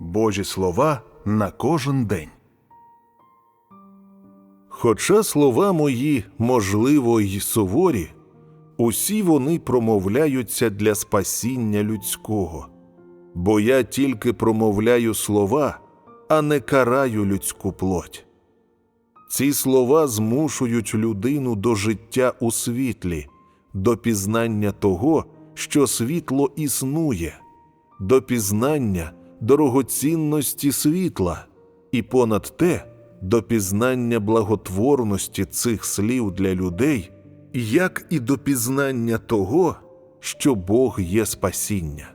Божі слова на кожен день. Хоча слова мої, можливо, й суворі, усі вони промовляються для спасіння людського, бо я тільки промовляю слова, а не караю людську плоть. Ці слова змушують людину до життя у світлі, до пізнання того, що світло існує, до пізнання дорогоцінності світла, і понад те до пізнання благотворності цих слів для людей, як і до пізнання того, що Бог є спасіння.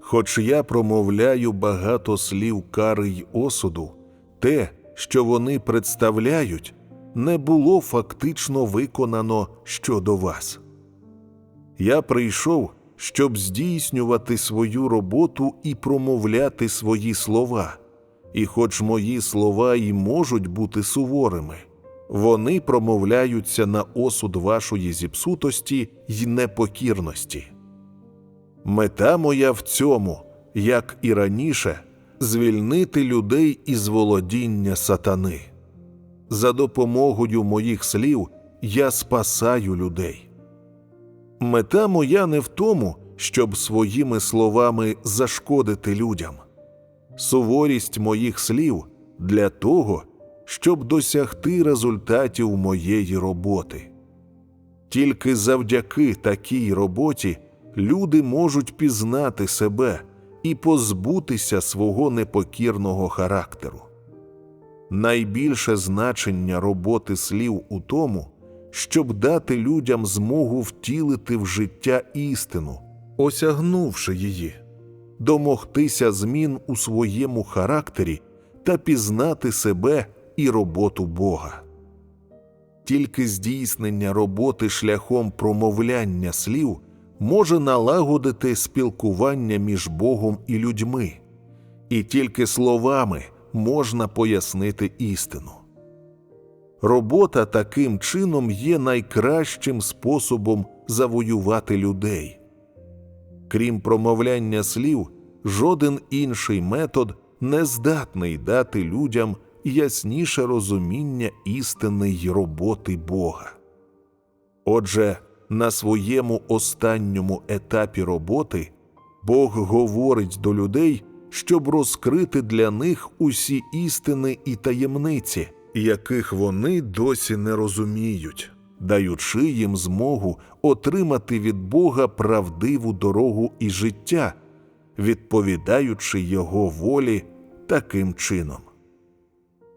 Хоч я промовляю багато слів кари й осуду, те, що вони представляють, не було фактично виконано щодо вас. Я прийшов, щоб здійснювати свою роботу і промовляти свої слова. І хоч мої слова й можуть бути суворими, вони промовляються на осуд вашої зіпсутості й непокірності. Мета моя в цьому, як і раніше, звільнити людей із володіння сатани. За допомогою моїх слів я спасаю людей. Мета моя не в тому, щоб своїми словами зашкодити людям. Суворість моїх слів для того, щоб досягти результатів моєї роботи. Тільки завдяки такій роботі люди можуть пізнати себе і позбутися свого непокірного характеру. Найбільше значення роботи слів у тому, щоб дати людям змогу втілити в життя істину, осягнувши її, домогтися змін у своєму характері та пізнати себе і роботу Бога. Тільки здійснення роботи шляхом промовляння слів може налагодити спілкування між Богом і людьми, і тільки словами можна пояснити істину. Робота таким чином є найкращим способом завоювати людей. Крім промовляння слів, жоден інший метод не здатний дати людям ясніше розуміння істини й роботи Бога. Отже, на своєму останньому етапі роботи Бог говорить до людей, щоб розкрити для них усі істини і таємниці, яких вони досі не розуміють, даючи їм змогу отримати від Бога правдиву дорогу і життя, відповідаючи Його волі таким чином.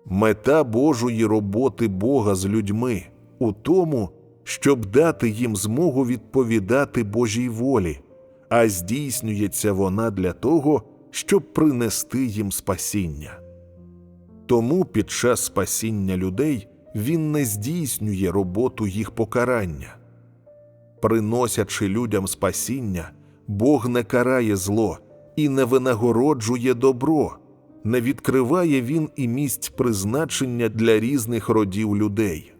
Мета Божої роботи Бога з людьми у тому, щоб дати їм змогу відповідати Божій волі, а здійснюється вона для того, щоб принести їм спасіння. Тому під час спасіння людей він не здійснює роботу їх покарання. Приносячи людям спасіння, Бог не карає зло і не винагороджує добро, не відкриває він і місць призначення для різних родів людей.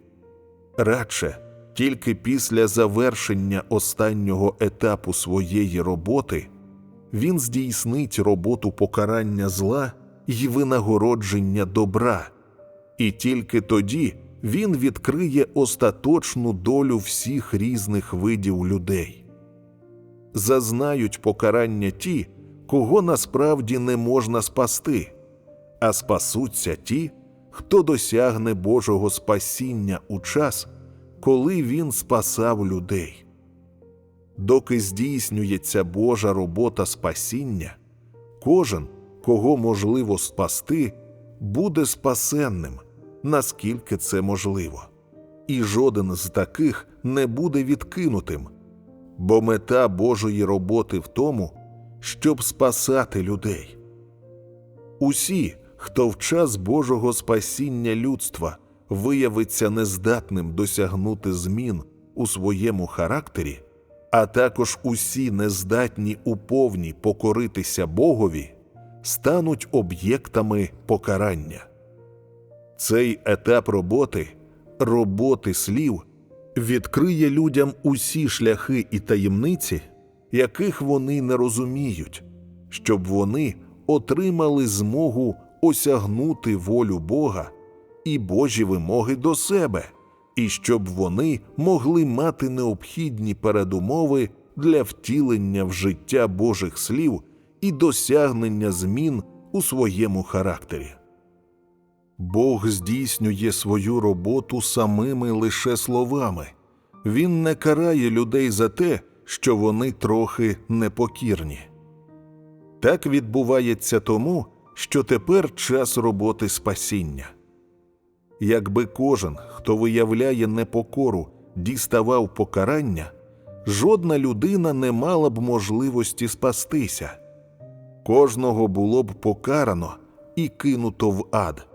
Радше, тільки після завершення останнього етапу своєї роботи він здійснить роботу покарання зла й винагородження добра, і тільки тоді він відкриє остаточну долю всіх різних видів людей. Зазнають покарання ті, кого насправді не можна спасти, а спасуться ті, хто досягне Божого спасіння у час, коли він спасав людей. Доки здійснюється Божа робота спасіння, кожен, кого можливо спасти, буде спасенним, наскільки це можливо, і жоден з таких не буде відкинутим, бо мета Божої роботи в тому, щоб спасати людей. Усі, хто в час Божого спасіння людства виявиться нездатним досягнути змін у своєму характері, а також усі нездатні уповні покоритися Богові, стануть об'єктами покарання. Цей етап роботи, роботи слів, відкриє людям усі шляхи і таємниці, яких вони не розуміють, щоб вони отримали змогу осягнути волю Бога і Божі вимоги до себе, і щоб вони могли мати необхідні передумови для втілення в життя Божих слів і досягнення змін у своєму характері. Бог здійснює свою роботу самими лише словами. Він не карає людей за те, що вони трохи непокірні. Так відбувається тому, що тепер час роботи спасіння. Якби кожен, хто виявляє непокору, діставав покарання, жодна людина не мала б можливості спастися. Кожного було б покарано і кинуто в ад.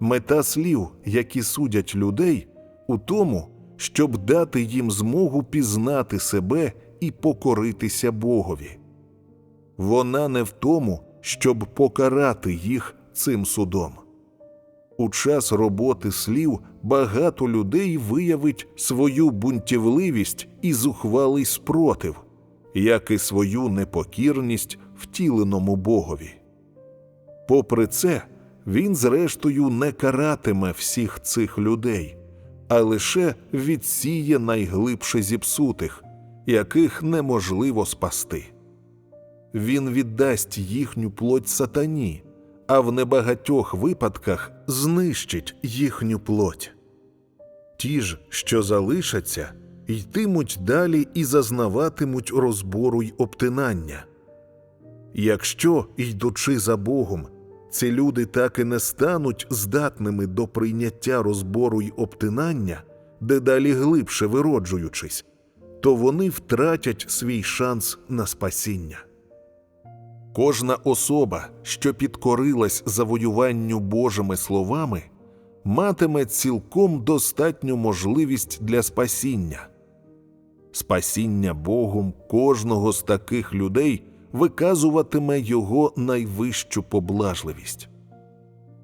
Мета слів, які судять людей, у тому, щоб дати їм змогу пізнати себе і покоритися Богові. Вона не в тому, щоб покарати їх цим судом. У час роботи слів багато людей виявить свою бунтівливість і зухвалий спротив, як і свою непокірність втіленому Богові. Попри це, він, зрештою, не каратиме всіх цих людей, а лише відсіє найглибше зіпсутих, яких неможливо спасти. Він віддасть їхню плоть сатані, а в небагатьох випадках знищить їхню плоть. Ті ж, що залишаться, йтимуть далі і зазнаватимуть розбору й обтинання. Якщо, йдучи за Богом, ці люди так і не стануть здатними до прийняття розбору й обтинання, дедалі глибше вироджуючись, то вони втратять свій шанс на спасіння. Кожна особа, що підкорилась завоюванню Божими словами, матиме цілком достатню можливість для спасіння. Спасіння Богом кожного з таких людей виказуватиме його найвищу поблажливість.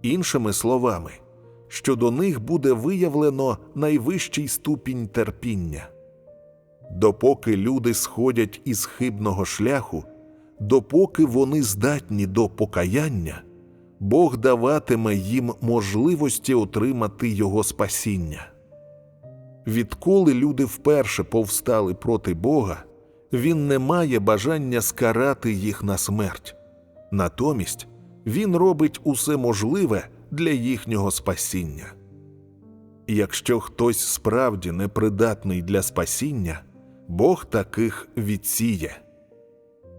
Іншими словами, що до них буде виявлено найвищий ступінь терпіння. Допоки люди сходять із хибного шляху, допоки вони здатні до покаяння, Бог даватиме їм можливості отримати Його спасіння. Відколи люди вперше повстали проти Бога, Він не має бажання скарати їх на смерть. Натомість Він робить усе можливе для їхнього спасіння. Якщо хтось справді непридатний для спасіння, Бог таких відсіє.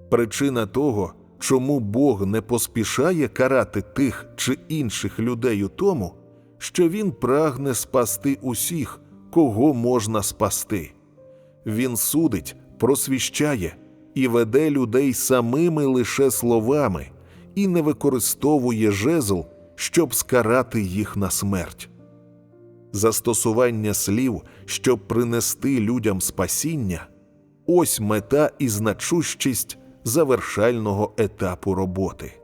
Причина того, чому Бог не поспішає карати тих чи інших людей у тому, що Він прагне спасти усіх, кого можна спасти. Він судить, просвіщає і веде людей самими лише словами і не використовує жезл, щоб скарати їх на смерть. Застосування слів, щоб принести людям спасіння ось мета і значущість завершального етапу роботи.